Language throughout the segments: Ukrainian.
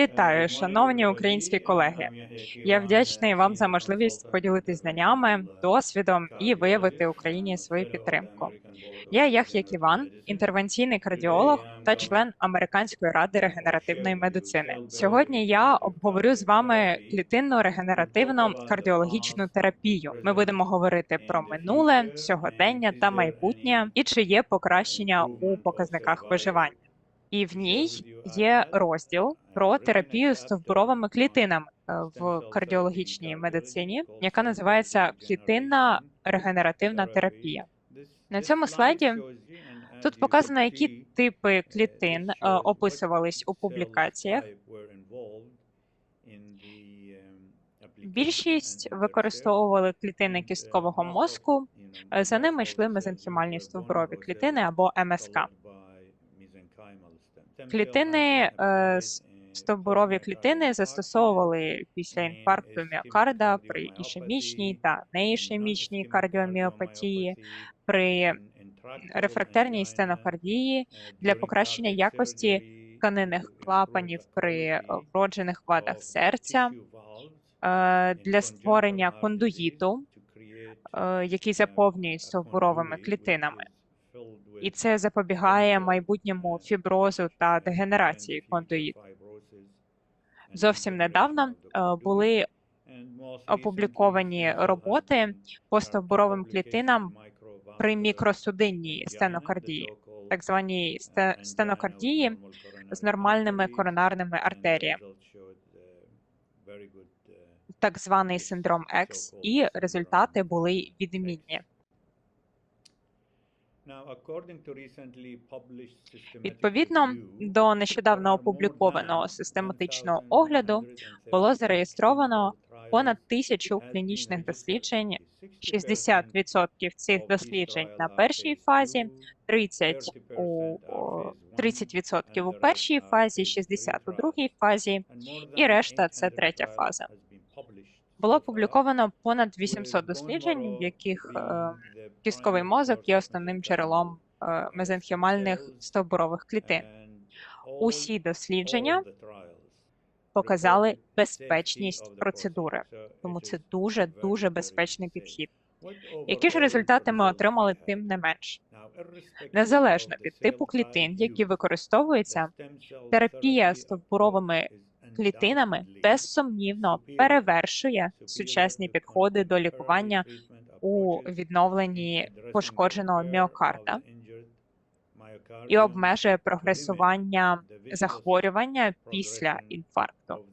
Вітаю, шановні українські колеги. Я вдячний вам за можливість поділитися знаннями, досвідом і виявити Україні свою підтримку. Я Ях'як Іван, інтервенційний кардіолог та член Американської ради регенеративної медицини. Сьогодні я обговорю з вами клітинну регенеративну кардіологічну терапію. Ми будемо говорити про минуле, сьогодення та майбутнє, і чи є покращення у показниках виживання. І в ній є розділ про терапію стовбуровими клітинами е, в кардіологічній медицині, яка називається клітинна регенеративна терапія. На цьому слайді тут показано, які типи клітин е, описувались у публікаціях. Більшість використовували клітини кісткового мозку. е, За ними йшли мезенхімальні стовбурові клітини або МСК. Клітини е, стовбурові клітини застосовували після інфаркту міокарда при ішемічній та неішемічній кардіоміопатії, при рефрактерній стенокардії для покращення якості тканинних клапанів при вроджених вадах серця, е, для створення кондуїту, е, який заповнюють стовбуровими клітинами. І це запобігає майбутньому фіброзу та дегенерації кондуїту. Зовсім недавно е, були опубліковані роботи по стовбуровим клітинам при мікросудинній стенокардії, так званій сте- стенокардії з нормальними коронарними артеріями, так званий синдром X, і результати були відмінні. Відповідно до нещодавно опублікованого систематичного огляду було зареєстровано понад тисячу клінічних досліджень. 60% цих досліджень на першій фазі, 30 у о, 30% у першій фазі, 60 у другій фазі. і решта це третя фаза. Було опубліковано понад 800 досліджень, в яких е, кістковий мозок є основним джерелом е, мезенхімальних стовбурових клітин. Усі дослідження Показали безпечність процедури, тому це дуже дуже безпечний підхід. Які ж результати ми отримали тим не менш? Незалежно від типу клітин, які використовуються, терапія стовбуровими клітинами безсумнівно перевершує сучасні підходи до лікування у відновленні пошкодженого міокарда і обмежує прогресування захворювання після інфаркту.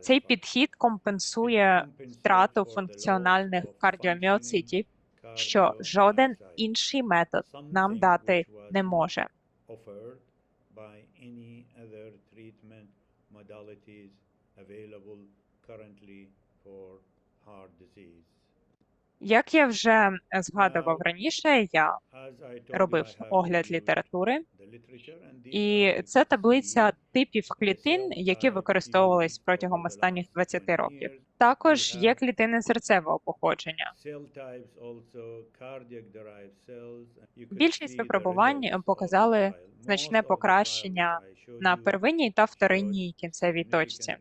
Цей підхід компенсує втрату функціональних кардіоміоцитів, що жоден інший метод нам дати не може. By any other treatment modalities available currently for heart disease. Як я вже згадував раніше, я робив огляд літератури, і це таблиця типів клітин, які uh, використовувались протягом останніх last 20 20 років. Також є клітини серцевого походження. Більшість випробувань показали значне покращення на первинній та вторинній кінцевій точці.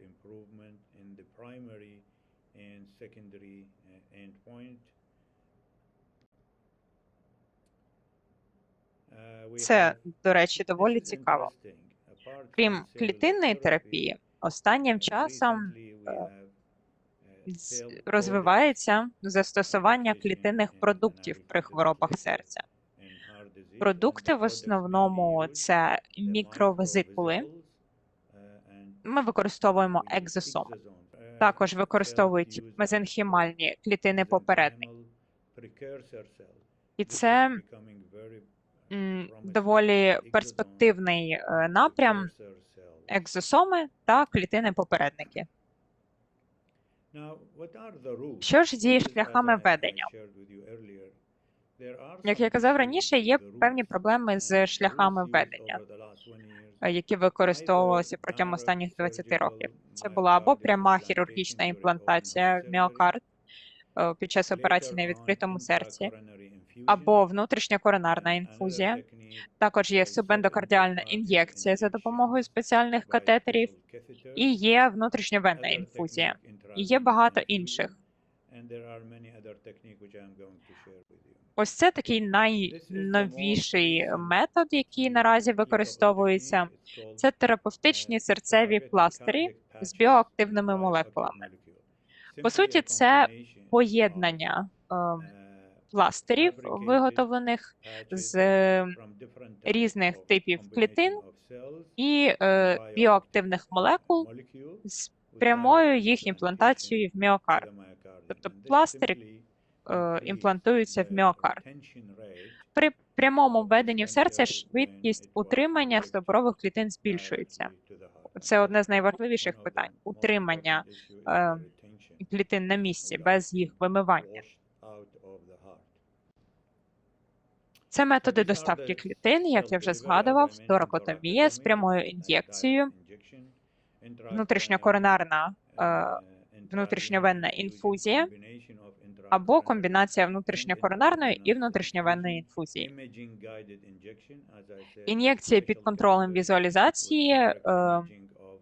uh. Uh, Це, до речі, доволі цікаво. Крім клітинної терапії, останнім uh, часом розвивається застосування клітинних продуктів при хворобах серця. Продукти в основному це мікровезикули. uh, Ми використовуємо екзосоми. Uh, Також використовують мезенхімальні клітини mesenchymal. І це promising. доволі перспективний е, напрям екзосоми та клітини попередники. Що ж зі шляхами ведення? Як я казав раніше, є певні проблеми з шляхами ведення, over the last 20 years. е, які використовувалися протягом останніх 20 років. Це була або пряма хірургічна імплантація в міокард е, під час операції на відкритому серці, або внутрішньокоронарна інфузія. Також є субендокардіальна ін'єкція за допомогою спеціальних катетерів, і є внутрішньовенна інфузія. І є багато інших. Ось це такий найновіший метод, який наразі використовується. Це терапевтичні серцеві пластирі з біоактивними молекулами. По суті, це поєднання е, пластирів, виготовлених з е, різних типів клітин і е, біоактивних молекул з прямою їх імплантацією в міокард. Тобто пластир е, імплантується в міокард. При прямому введенні в серце швидкість утримання стовбурових клітин збільшується. Це одне з найважливіших питань утримання е, клітин на місці без їх вимивання. Це методи доставки клітин, як я вже згадував, торакотомія з прямою ін'єкцією, внутрішньокоронарна е, внутрішньовенна інфузія або комбінація внутрішньокоронарної і внутрішньовенної інфузії. Ін'єкція під контролем візуалізації е,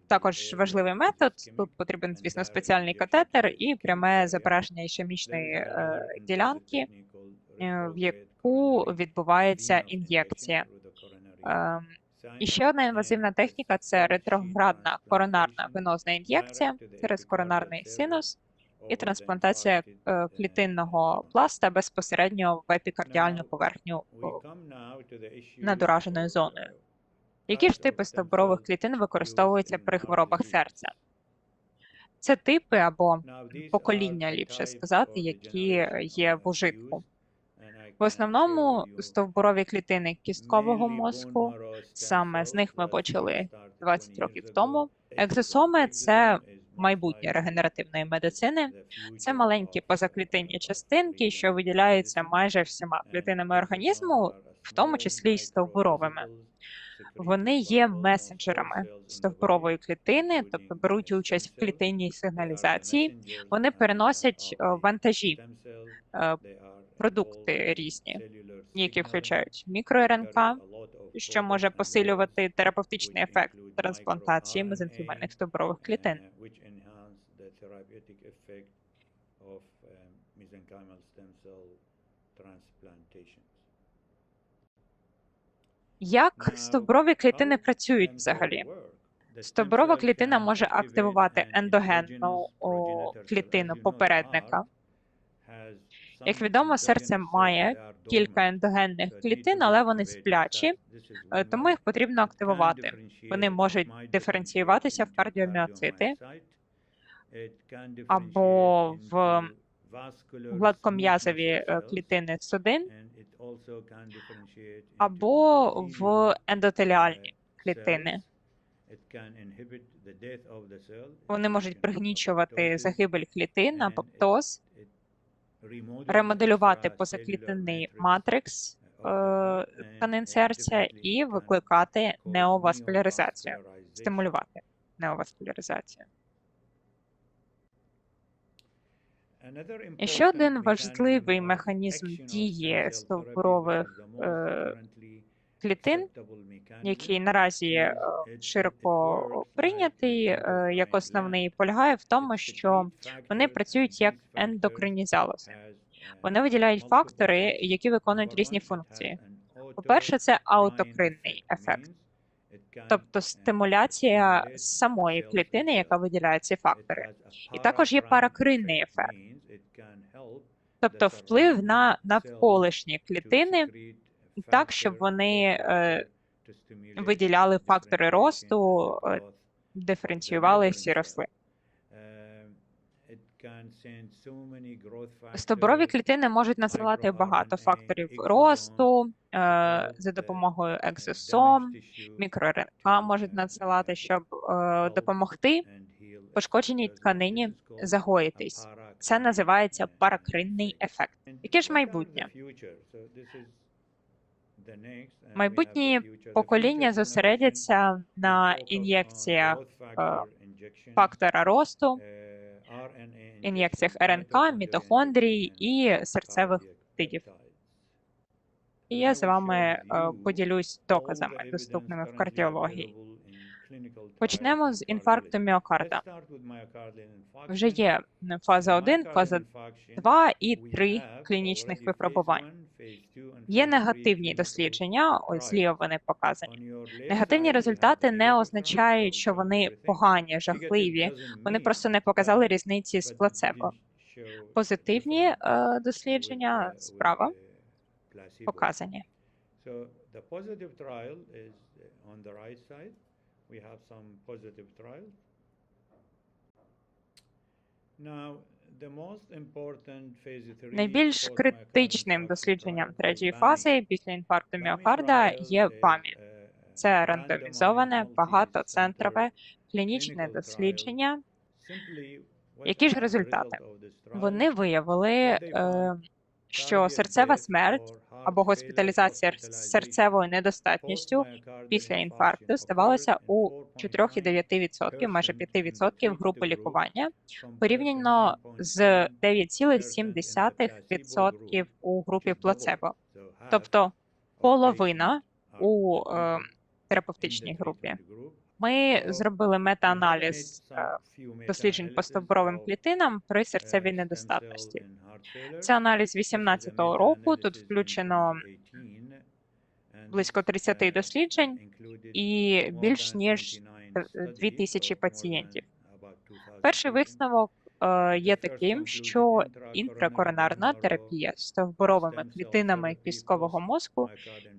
також важливий метод. Тут потрібен, звісно, спеціальний катетер і пряме зображення ішемічної е, ділянки, в яку відбувається ін'єкція. Е, і ще одна інвазивна техніка це ретроградна коронарна венозна ін'єкція через коронарний синус і трансплантація е, клітинного пласта безпосередньо в епікардіальну поверхню надураженою зоною. Які ж типи стовбурових клітин використовуються при хворобах серця? Це типи або покоління, ліпше сказати, які є в ужитку. В основному стовбурові клітини кісткового мозку, саме з них ми почали 20 років тому. Екзосоми це майбутнє регенеративної медицини. Це маленькі позаклітинні частинки, що виділяються майже всіма клітинами організму, в тому числі й стовбуровими. Вони є месенджерами стовбурової клітини, тобто беруть участь в клітинній сигналізації. Вони переносять е, вантажі, е, продукти різні, які включають мікро-РНК, що може посилювати терапевтичний ефект трансплантації мезенхімальних стовбурових клітин. Як стовбурові клітини працюють взагалі? Стовбурова клітина може активувати ендогенну клітину попередника. Як відомо, серце має кілька ендогенних клітин, але вони сплячі, е, тому їх потрібно активувати. Вони можуть диференціюватися в кардіоміоцити або в гладком'язові е, клітини судин, або в ендотеліальні клітини. Вони можуть пригнічувати загибель клітин, апоптоз, ремоделювати позаклітинний матрикс е, тканин серця і викликати неоваскуляризацію, стимулювати неоваскуляризацію. І ще один важливий механізм дії стовбурових е, клітин, який наразі е, широко прийнятий е, як основний, полягає в тому, що вони працюють як ендокринізалози. Вони виділяють фактори, які виконують різні функції. По-перше, це аутокринний ефект, тобто стимуляція самої клітини, яка виділяє ці фактори. І також є паракринний ефект, тобто вплив на навколишні клітини, так, щоб вони е, виділяли фактори росту, е, диференціювали всі росли. Стовбурові клітини можуть надсилати багато факторів росту е, за допомогою екзосом, мікро-РНК можуть надсилати, щоб допомогти пошкодженій тканині загоїтись. Це називається паракринний ефект. Яке ж майбутнє? Майбутні покоління зосередяться на ін'єкціях е, фактора росту, ін'єкціях РНК, мітохондрій і серцевих тидів. і я з вами е, поділюсь доказами, доступними в кардіології. Почнемо з інфаркту міокарда. Вже є фаза 1, фаза 2 і 3 клінічних випробувань. Є негативні дослідження, ось зліва вони показані. Негативні результати не означають, що вони погані, жахливі. Вони просто не показали різниці з плацебо. Позитивні е, дослідження справа показані. Now, Найбільш критичним дослідженням третьої фази після інфаркту міокарда є uh, Це рандомізоване, багатоцентрове клінічне дослідження. Які ж результати? Вони виявили, е, що серцева смерть або госпіталізація з серцевою недостатністю після інфаркту in у 4.9 4,9%, майже 5% групи лікування, порівняно 9.7% з in the 9,7% у групі плацебо. Тобто половина у е, терапевтичній групі. Ми зробили мета-аналіз е, досліджень по стовбуровим клітинам при uh, серцевій недостатності. Це аналіз This 18-го року. Тут включено 2018, and близько 30 uh, досліджень і більш ніж 29 д- 2000 of more than пацієнтів. about 2000 Перший висновок е, є таким, що інтракоронарна терапія стовбуровими stem клітинами кісткового мозку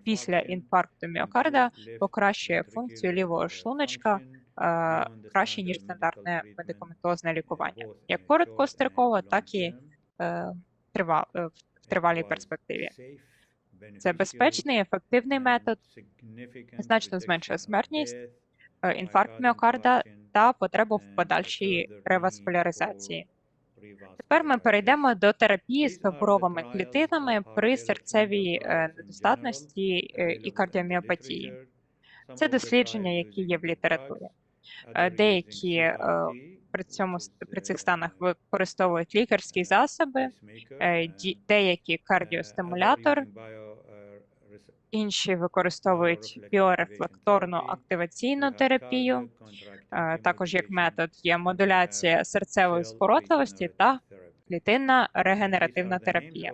після інфаркту міокарда покращує функцію лівого шлуночка е, краще ніж стандартне медикаментозне лікування, як короткостроково, так і е, трива- е, в тривалій перспективі. Це безпечний, ефективний метод, значно зменшує смертність, е, інфаркт міокарда та потребу в подальшій реваскуляризації. Тепер ми перейдемо до терапії з trials клітинами при серцевій е, недостатності е, і кардіоміопатії. Це дослідження, які є в літературі. Е, Деякі е, при цьому при цих станах використовують лікарські засоби, е, деякі кардіостимулятор, інші використовують біорефлекторну активаційну терапію. contractile Е, Також як метод є модуляція серцевої cell скоротливості та клітинна регенеративна терапія.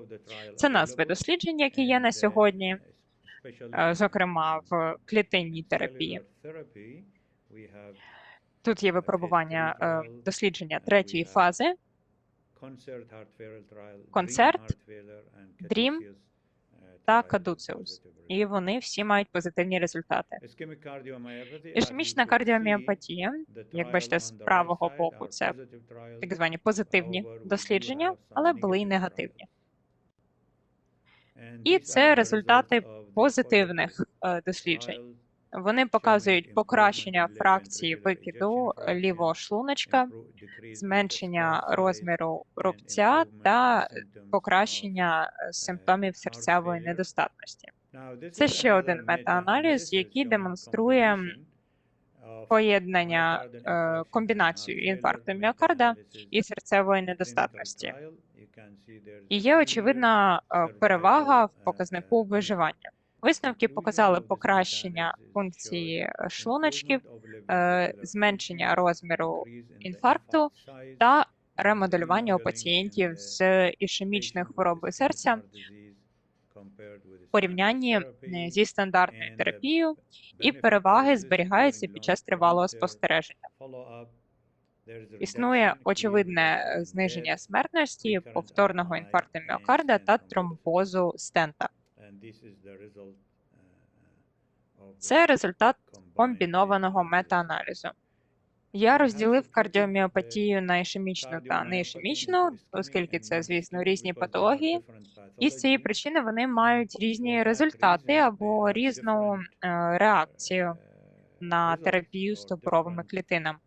Це назви досліджень, які є на сьогодні, е, зокрема в клітинній терапії. Тут є випробування е, дослідження третьої фази. concert heart та positive І вони всі мають позитивні результати. Ішемічна кардіоміопатія, як бачите, з правого боку, це так звані позитивні дослідження, але були й негативні. І це результати позитивних е, досліджень. Вони показують покращення фракції викиду лівого шлуночка, зменшення розміру рубця та покращення е, симптомів серцевої недостатності. Це ще один метааналіз, який демонструє поєднання е, комбінацію інфаркту міокарда і серцевої недостатності. І є очевидна е, перевага в uh, показнику uh, виживання. Висновки показали покращення функції е, шлуночків, е, зменшення розміру інфаркту та ремоделювання у пацієнтів з хворобою ischemic серця в порівнянні е, зі стандартною терапією, і переваги зберігаються під час тривалого спостереження. Існує очевидне е, зниження смертності, повторного інфаркту міокарда та тромбозу стента. Uh, Це результат комбінованого метааналізу. Я розділив кардіоміопатію на ішемічну та неішемічну, оскільки це, звісно, різні патології. І з цієї причини вони мають різні результати або різну е, реакцію на терапію стовбуровими клітинами.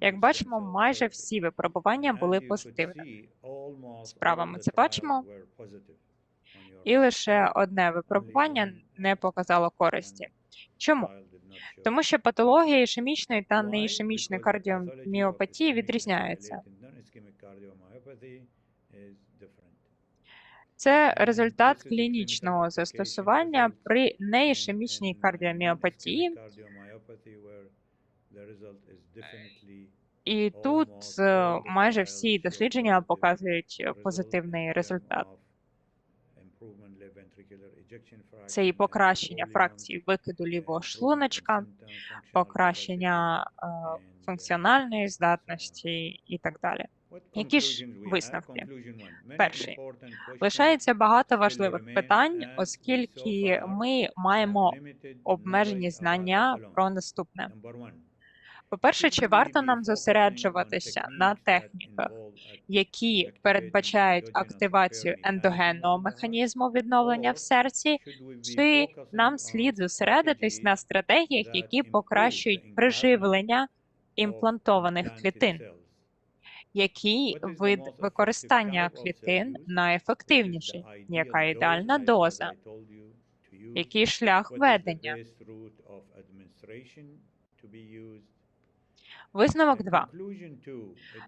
Як бачимо, майже всі випробування були позитивними. Справа ми це бачимо. І лише одне випробування не показало користі. Чому? Тому що патологія ішемічної та неішемічної кардіоміопатії відрізняється. Це результат клінічного застосування при неішемічній кардіоміопатії. І тут е, майже всі дослідження показують позитивний результат. Це і покращення фракції викиду лівого шлуночка, покращення е, функціональної здатності і так далі. Які ж висновки? Перший. Лишається багато важливих питань, оскільки ми маємо обмежені знання про наступне. По-перше, чи варто нам зосереджуватися на техніках, які передбачають активацію ендогенного механізму відновлення в серці, чи нам слід зосередитись на стратегіях, які покращують приживлення імплантованих клітин? Який вид використання клітин найефективніший? Яка ідеальна доза? Який шлях ведення? Висновок 2.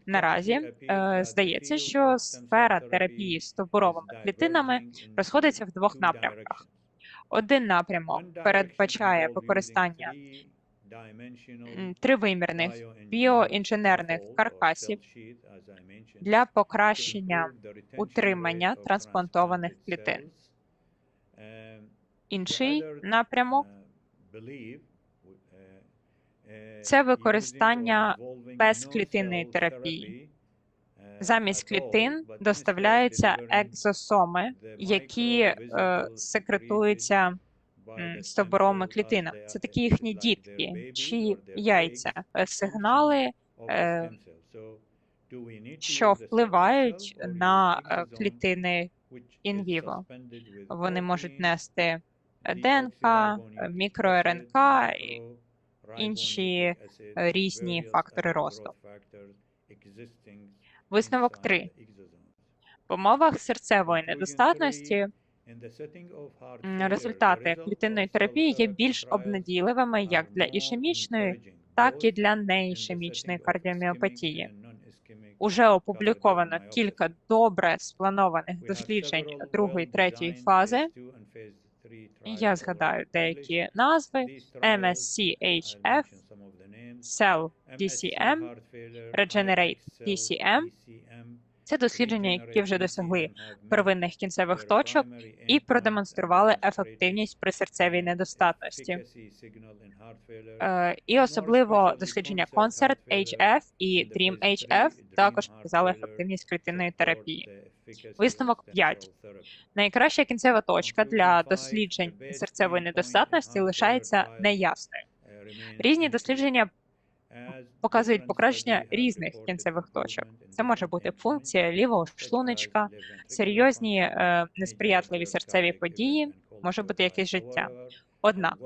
Наразі е, здається, що сфера терапії з стовбуровими клітинами розходиться в двох напрямках. Один напрямок передбачає використання тривимірних біоінженерних каркасів для покращення утримання трансплантованих клітин. Інший напрямок це використання безклітинної терапії. замість клітин доставляються екзосоми, які е, секретуються м, стовбуровими клітинами. Це такі їхні дітки чи яйця, Е, сигнали, е, що впливають на е, клітини інвіво. Вони можуть нести ДНК, мікро-РНК інші е, різні фактори росту. Висновок 3. В умовах серцевої недостатності результати клітинної терапії є більш обнадійливими як для ішемічної, так і для неішемічної кардіоміопатії. Уже опубліковано кілька добре спланованих досліджень другої третьої фази. Я згадаю деякі назви: MSCHF, Cell DCM, Regenerate DCM. Це дослідження, які вже досягли первинних кінцевих точок і продемонстрували ефективність при серцевій недостатності. Е, І особливо дослідження Concert HF і Dream HF також показали ефективність клітинної терапії. Висновок 5. Найкраща кінцева точка для досліджень серцевої недостатності лишається неясною. Різні дослідження показують покращення різних кінцевих точок. Це може бути функція лівого шлуночка, серйозні е, несприятливі серцеві події, може бути якесь життя. Однак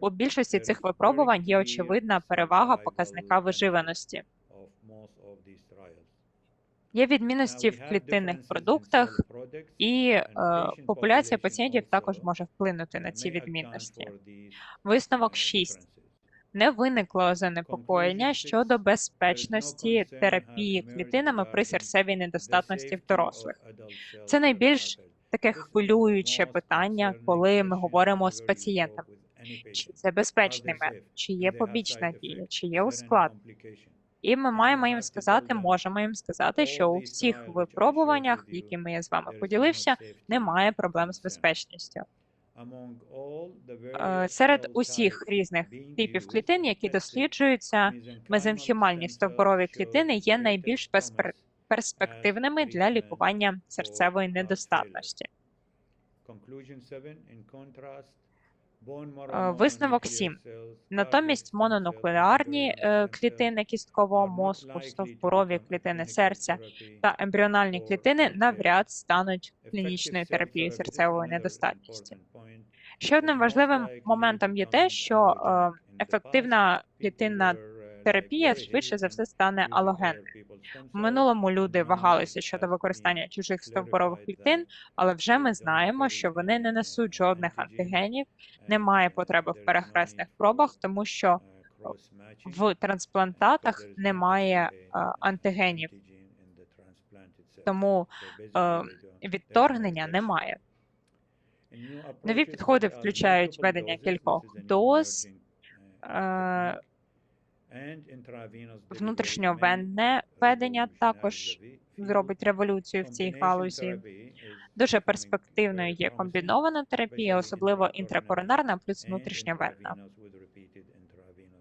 у більшості цих випробувань є очевидна перевага показника виживаності. Є відмінності в клітинних продуктах, і е, популяція пацієнтів також може вплинути на ці відмінності. Висновок 6. Не виникло занепокоєння щодо безпечності терапії клітинами при серцевій недостатності в дорослих. Це найбільш таке хвилююче питання, коли ми говоримо з пацієнтами. Чи це безпечний метод, чи є побічна дія, чи є ускладнення. І ми маємо їм сказати, можемо їм сказати, що у всіх випробуваннях, якими я з вами поділився, немає проблем з безпечністю. Серед усіх різних типів клітин, які досліджуються, мезенхімальні стовбурові клітини є найбільш безпер- перспективними для лікування серцевої недостатності. Е, Висновок 7. Натомість мононуклеарні е, клітини кісткового мозку, стовбурові клітини серця та ембріональні клітини навряд стануть клінічною терапією серцевої недостатності. Ще одним важливим моментом є те, що е, ефективна клітинна терапія швидше за все стане алогенною. В минулому люди вагалися щодо використання чужих стовбурових клітин, але вже ми знаємо, що вони не несуть жодних антигенів, немає потреби в перехресних пробах, тому що в трансплантатах немає е, антигенів. тому е, відторгнення немає. Нові підходи включають введення кількох доз, Е, внутрішньовенне ведення також зробить революцію в цій галузі. Дуже перспективною є комбінована терапія, особливо інтракоронарна плюс внутрішньовенна.